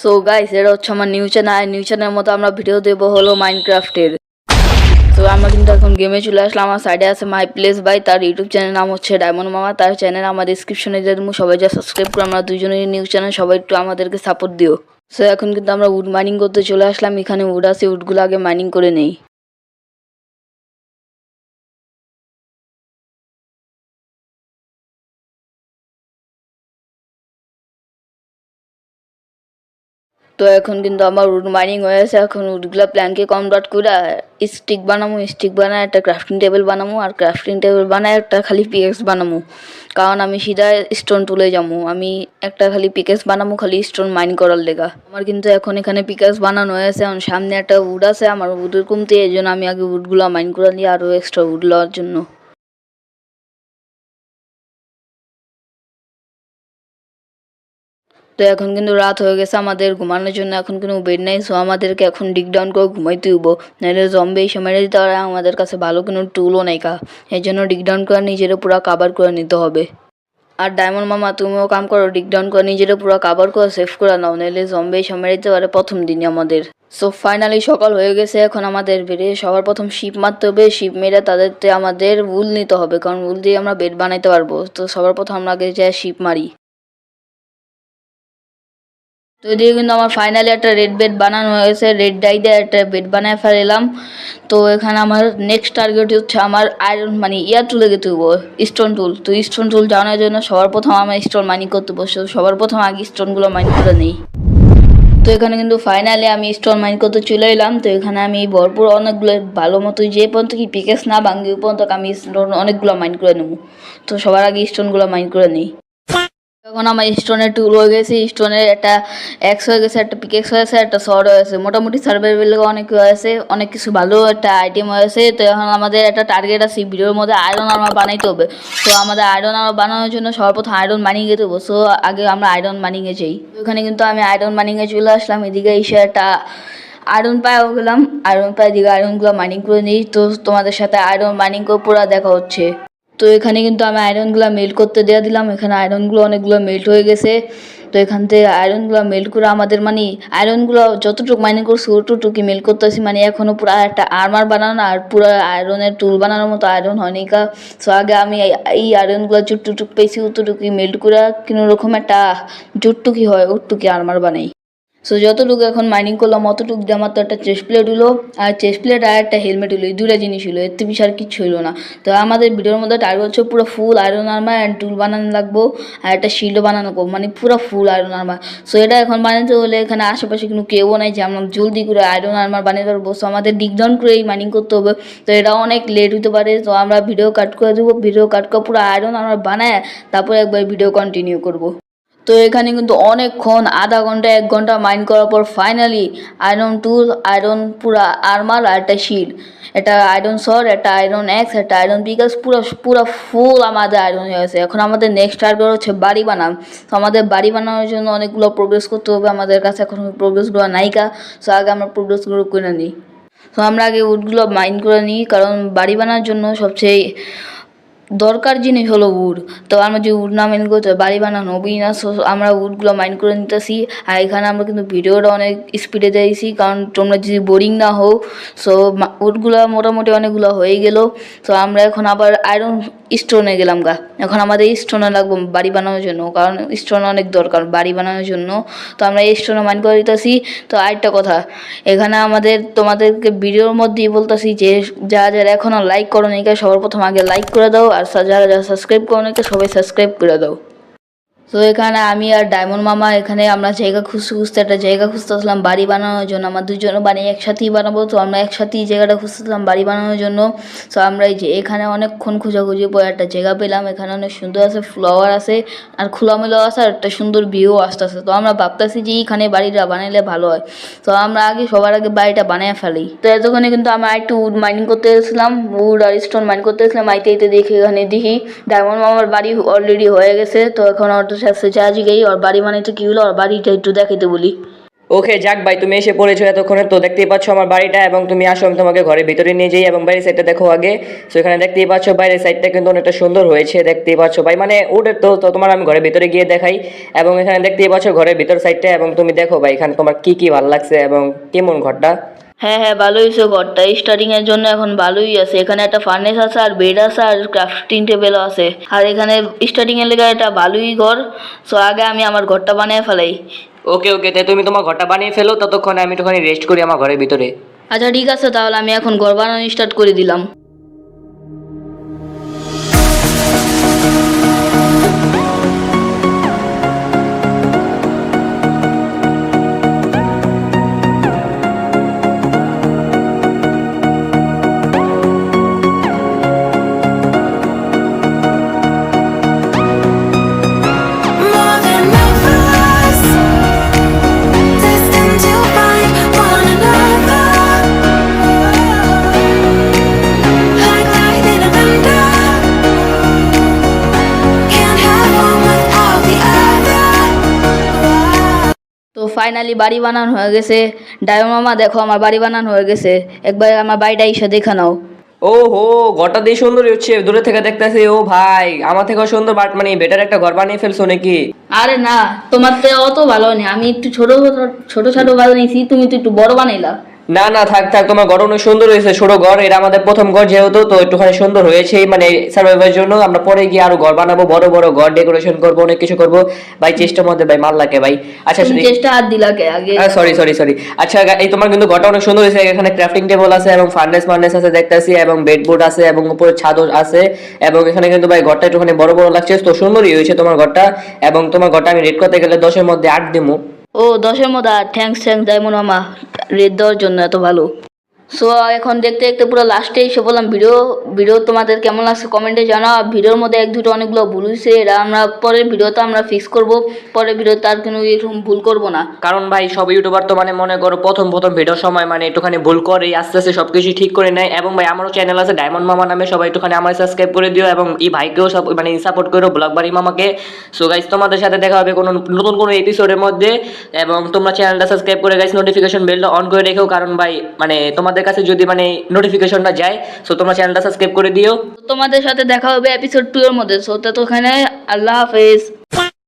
So guys এটা হচ্ছে আমার নিউ চ্যানেল আর নিউ চ্যানেলের মতো আমরা ভিডিও দেবো হলো মাইনক্রাফ্টের তো আমরা কিন্তু এখন গেমে চলে আসলাম। আমার সাইডে আছে মাই প্লেস বাই তার ইউটিউব চ্যানেল নাম হচ্ছে ডায়মন্ড মামা তার চ্যানেল আমার ডিসক্রিপশনে দিয়ে দেবো। সবাই যা সাবস্ক্রাইব করে আমরা দুজনের নিউজ চ্যানেল সবাই একটু আমাদেরকে সাপোর্ট দিও। সো এখন কিন্তু আমরা উড মাইনিং করতে চলে আসলাম। এখানে উড আছে উডগুলো আগে মাইনিং করে নেই। তো এখন কিন্তু আমার উড মাইনিং হয়েছে এখন উডগুলো প্ল্যানকে কনভার্ট করে স্টিক বানাবো স্টিক বানায় একটা ক্রাফটিং টেবিল বানাবো আর ক্রাফটিং টেবিল বানায় একটা খালি পিএক্স বানাবো কারণ আমি সিধা স্টোন তুলে যাব আমি একটা খালি পিকেস বানাবো খালি স্টোন মাইন করার লেগা। আমার কিন্তু এখন এখানে পিকেস বানানো হয়েছে। এখন সামনে একটা উড আছে, আমার উডের কমতে, এই জন্য আমি আগে উডগুলো মাইন করে নিই আরও এক্সট্রা উড লওয়ার জন্য। তো এখন কিন্তু রাত হয়ে গেছে, আমাদের ঘুমানোর জন্য এখন কোনো বেড নাই সো আমাদেরকে এখন ডিক ডাউন করে ঘুমাইতে হইব নাহলে জম্বে এসে মেরে দিতে আমাদের কাছে ভালো কোনো টুলও নেই কা। এই জন্য ডিক ডাউন করে নিজেরা পুরো কাভার করে নিতে হবে। আর ডায়মন্ড মামা, তুমিও কাম করো ডিক ডাউন করে নিজেরা পুরো কাভার করে সেভ করে নাও, নাহলে জম্বে এসে মেরে দিতে পারে প্রথম দিনই আমাদের। সো ফাইনালি সকাল হয়ে গেছে, এখন আমাদের বেডে সবার প্রথম শিপ মারতে হবে শিপ মেরে তাদেরতে আমাদের উল নিতে হবে, কারণ উল দিয়ে আমরা বেড বানাইতে পারব। তো সবার প্রথম আমরা আগে যাই শিপ মারি। তো এদিকে কিন্তু আমার ফাইনালি একটা রেড বেড বানানো হয়েছে রেড ডাই দিয়ে একটা বেড বানায় ফেলাম তো এখানে আমার নেক্সট টার্গেট হচ্ছে আমার আয়রন মানে ইয়ার টুলে গেতে হব স্টোন টুল তো স্টোন টুল জানার জন্য সবার প্রথম আমার স্টোন মাইনিং করতে বসে সবার প্রথম আগে স্টোনগুলো মাইন করে নেই। তো এখানে কিন্তু ফাইনালি আমি স্টোন মাইন করতে চলে এলাম, তো এখানে আমি ভরপুর অনেকগুলো ভালো মতো যে পর্যন্ত কি পিকেস না ভাঙ্গি পর্যন্ত আমি স্টোন অনেকগুলো মাইন করে নেব। তো সবার আগে স্টোনগুলো মাইন করে নিই। এখন আমার স্টোনের টুল হয়ে গেছে স্টোনের একটা এক্স হয়ে গেছে, একটা পিকেক্স হয়েছে একটা শর্ট হয়েছে মোটামুটি সার্ভাইভেল অনেক হয়েছে অনেক কিছু ভালো একটা আইটেম হয়েছে তো এখন আমাদের একটা টার্গেট আছে, ভিডিওর মধ্যে আয়রন আর্মার বানাইতে হবে। তো আমাদের আয়রন আর্মার বানানোর জন্য সর্বপ্রথম আয়রন মানিং যেতে হবে সো আগে আমরা আয়রন মানিংয়ে যাই। তো এখানে কিন্তু আমি আয়রন মানিংয়ে চলে আসলাম। এদিকে এসে একটা আয়রন পায়েও গেলাম আয়রন পায়ে দিকে আয়রনগুলো মাইনিং করে নিই। তো তোমাদের সাথে আয়রন মাইনিং করে পুরো দেখা হচ্ছে। তো এখানে কিন্তু আমি আয়রনগুলো মেল্ট করতে দেওয়া দিলাম। এখানে আয়রনগুলো অনেকগুলো মেল্ট হয়ে গেছে। তো এখান থেকে আয়রনগুলো মেল্ট করে আমাদের মানে আয়রনগুলো যতটুকু মাইনিং করছি অতটুকু মেল্ট করতেছি। মানে এখনও পুরো একটা আর্মার বানানো আর পুরো আয়রনের টুল বানানোর মতো আয়রন হয়নি কা সো আগে আমি এই আয়রনগুলো যতটুকু পেয়েছি অতটুকু মেল্ট করে কোনো রকম একটা যতটুকু হয় ওটুকু আর্মার বানাই। সো যতটুকু এখন মাইনিং করলাম, অতটুকু দিয়ে আমার তো একটা চেস্ট প্লেট হলো আর চেস্ট প্লেট আর একটা হেলমেট হলো এই দুটা জিনিস হলো, এর থেকে আর কিছু হলো না। তো আমাদের ভিডিওর মধ্যে টার্গেট হচ্ছে পুরো full iron armour and tool বানানো লাগবো, আর একটা শিল্ডও বানানো করব মানে পুরো ফুল আয়রন আর্মার সো এটা এখন বানাতে হলে এখানে আশেপাশে কোনো কেউ নাই, যে আমরা জলদি করে আয়রন আর্মার বানিয়ে পারব সো আমাদের ডিগডাউন এই মাইনিং করতে হবে। তো এটা অনেক লেট হতে পারে। তো আমরা ভিডিও কাট করে দেবো ভিডিও কাট করে পুরো আয়রন আর্মার বানায়, তারপরে একবার ভিডিও কন্টিনিউ করব। তো এখানে কিন্তু অনেকক্ষণ, আধা ঘণ্টা, এক ঘণ্টা মাইন্ড করার পর ফাইনালি আয়রন টুল আয়রন পুরা আর্মার আর একটা শিল্ড একটা আয়রন সর একটা আয়রন এক্স একটা আয়রন বিকাশ পুরো পুরো ফুল আমাদের আয়রন হয়ে গেছে। এখন আমাদের নেক্সট টার্গেট হচ্ছে বাড়ি বানাম তো আমাদের বাড়ি বানানোর জন্য অনেকগুলো প্রোগ্রেস করতে হবে। আমাদের কাছে এখন প্রোগ্রেসগুলো নাইকা। সো আগে আমরা প্রোগ্রেসগুলো করে নিই। তো আমরা আগে উডগুলো মাইন্ড করে নিই। কারণ বাড়ি বানানোর জন্য সবচেয়ে দরকার জিনিস হলো উড তো আমরা যে উড না মাইন করতে বাড়ি বানানো হবেই না সো আমরা উডগুলো মাইন করে নিতেছি। আর এখানে আমরা কিন্তু ভিডিওটা অনেক স্পিডে দিয়েছি, কারণ তোমরা যদি বোরিং না হও সো উডগুলো মোটামুটি অনেকগুলো হয়ে গেল। তো আমরা এখন আবার আয়রন স্টোনে গেলাম গা। এখন আমাদের স্টোনে লাগবো বাড়ি বানানোর জন্য, কারণ স্টোন অনেক দরকার বাড়ি বানানোর জন্য। তো আমরা এই স্টোনে মাইন করে দিতেছি তো আরেকটা কথা, এখানে আমাদের, তোমাদেরকে ভিডিওর মধ্যেই বলতেছি যে, যারা যারা এখনও লাইক করো নি সবার প্রথম আগে লাইক করে দাও। আর যারা যারা সাবস্ক্রাইব করো নাকি সবাই সাবস্ক্রাইব করে দাও। তো এখানে আমি আর ডায়মন্ড মামা এখানে আমরা জায়গা খুঁজতে খুঁজতে একটা জায়গা খুঁজতেছিলাম বাড়ি বানানোর জন্য। আমার দুজন বাড়ি একসাথেই বানাবো, তো আমরা একসাথেই জায়গাটা খুঁজতেছিলাম বাড়ি বানানোর জন্য। তো আমরা এই যে এখানে অনেকক্ষণ খোঁজাখুঁজি পরে একটা জায়গা পেলাম। এখানে অনেক সুন্দর আছে ফ্লাওয়ার আছে, আর খোলামেলা আছে, আর একটা সুন্দর ভিউ আসতেছে। তো আমরা ভাবতেছি যে এইখানে বাড়িটা বানাইলে ভালো হয়। তো আমরা আগে সবার আগে বাড়িটা বানিয়ে ফেলি। তো এতক্ষণে কিন্তু আমরা একটু উড মাইনিং করতে এসেছিলাম উড আর স্টোন মাইন করতে এসেছিলাম। আইতে আইতে দেখি এখানে দেখি ডায়মন্ড মামার বাড়ি অলরেডি হয়ে গেছে। তো এখন সাথে চার্জ গেই, ওর বাড়ি মানে তো কী হলো? ওর বাড়িটা একটু দেখাইতে বলি। ওকে, যাক ভাই, তুমি এসে পড়েছো এতক্ষণে। তো দেখতেই পাচ্ছ আমার বাড়িটা এবং তুমি আসো, আমি তোমাকে ঘরের ভিতরে নিয়ে যাই এবং বাইরের সাইডটা দেখো আগে। তো এখানে দেখতেই পাচ্ছ বাইরের সাইডটা কিন্তু অনেকটা সুন্দর হয়েছে, দেখতেই পাচ্ছ ভাই। মানে উঠে তো তো তোমার আমি ঘরের ভিতরে গিয়ে দেখাই। এবং এখানে দেখতেই পাচ্ছ ঘরের ভিতর সাইডটা এবং তুমি দেখো ভাই, এখানে তোমার কি কি ভালো লাগছে এবং কেমন ঘরটা? হ্যাঁ হ্যাঁ ভালোই হয়েছে ঘরটা। স্টার্টিংয়ের জন্য এখন ভালোই আছে। এখানে একটা ফার্নেস আছে আর বেড আছে আর ক্রাফটিং টেবিলও আছে। আর এখানে স্টার্টিংয়ের লেগে একটা ভালোই ঘর। সো আগে আমি আমার ঘরটা বানিয়ে ফেলাই। ওকে ওকে তাই তুমি তোমার ঘরটা বানিয়ে ফেলো ততক্ষণে আমি একটুখানি রেস্ট করি আমার ঘরের ভিতরে। আচ্ছা ঠিক আছে তাহলে আমি এখন ঘর বানানো স্টার্ট করে দিলাম। ফাইনালি বাড়ি বানানো হয়ে গেছে। ডায়ো মামা দেখো আমার বাড়ি বানানো হয়ে গেছে। একবার আমার বাড়িটা এসে দেখে নাও। ও হো ঘরটা দিয়ে সুন্দর হচ্ছে। দূরে থেকে দেখতেছি ও ভাই আমার থেকেও সুন্দর বাট মানে বেটার একটা ঘর বানিয়ে ফেলছো নাকি? আরে না তোমার তো অত ভালো নেই। আমি একটু ছোট ছোট ছোট বানিয়েছি তুমি তো একটু বড় বানাইলা। না না থাক থাক তোমার ঘর অনেক সুন্দর হয়েছে ছোট ঘর এটা আমাদের প্রথম ঘর যেহেতু তো একটুখানি সুন্দর হয়েছে মানে সার্ভাইভের জন্য আমরা পরে গিয়ে আরও ঘর বানাবো বড় বড় ঘর ডেকোরেশন করব অনেক কিছু করব। ভাই চেষ্টার মধ্যে ভাই মাল লাগে ভাই। আচ্ছা চেষ্টা হাত দিলা কে আগে? সরি সরি সরি আচ্ছা এই তোমার কিন্তু ঘরটা অনেক সুন্দর হয়েছে এখানে ক্রাফটিং টেবিল আছে এবং ফার্নেস ফার্নেস আছে দেখতেছি এবং বেডবোর্ড আছে এবং উপরে ছাদও আছে এবং এখানে কিন্তু ভাই ঘরটা একটুখানি বড় বড় লাগছে তো সুন্দরই হয়েছে তোমার ঘরটা এবং তোমার ঘরটা আমি রেড করতে গেলে দশের মধ্যে আট দিমু। ও দশের মধ্যে আট থ্যাংকস থ্যাংকস ডায়মন্ড মামা। রেড দেওয়ার জন্য এত ভালো। সো এখন দেখতে দেখতে পুরো লাস্টে এসে বললাম, ভিডিও ভিডিও তোমাদের কেমন লাগছে কমেন্টে জানাও। ভিডিওর মধ্যে এক দুটো অনেকগুলো ভুল হয়েছে এরা আমরা পরের ভিডিওতে আমরা ফিক্স করব। পরের ভিডিওতে আর কোনো এরকম ভুল করব না। কারণ ভাই, সব ইউটিউবার তো মানে মনে করো প্রথম প্রথম ভিডিওর সময় মানে একটুখানি ভুল করে, আস্তে আস্তে সবকিছু ঠিক করে নেয়। এবং ভাই, আমারও চ্যানেল আছে ডায়মন্ড মামা নামে, সবাই একটুখানি আমার সাবস্ক্রাইব করে দিও এবং এই ভাইকেও সব মানে সাপোর্ট করো ব্লগ বাড়ি মামাকে সো গাইজ তোমাদের সাথে দেখা হবে কোনো নতুন কোনো এপিসোডের মধ্যে। এবং তোমরা চ্যানেলটা সাবস্ক্রাইব করে গাইজ নোটিফিকেশন বেলটা অন করে রেখেও কারণ ভাই মানে তোমাদের কাছে যদি মানে নোটিফিকেশনটা যায় সো তোমরা চ্যানেলটা সাবস্ক্রাইব করে দিও। তোমাদের সাথে দেখা হবে এপিসোড টু এর মধ্যে সো ততক্ষণে আল্লাহ হাফেজ।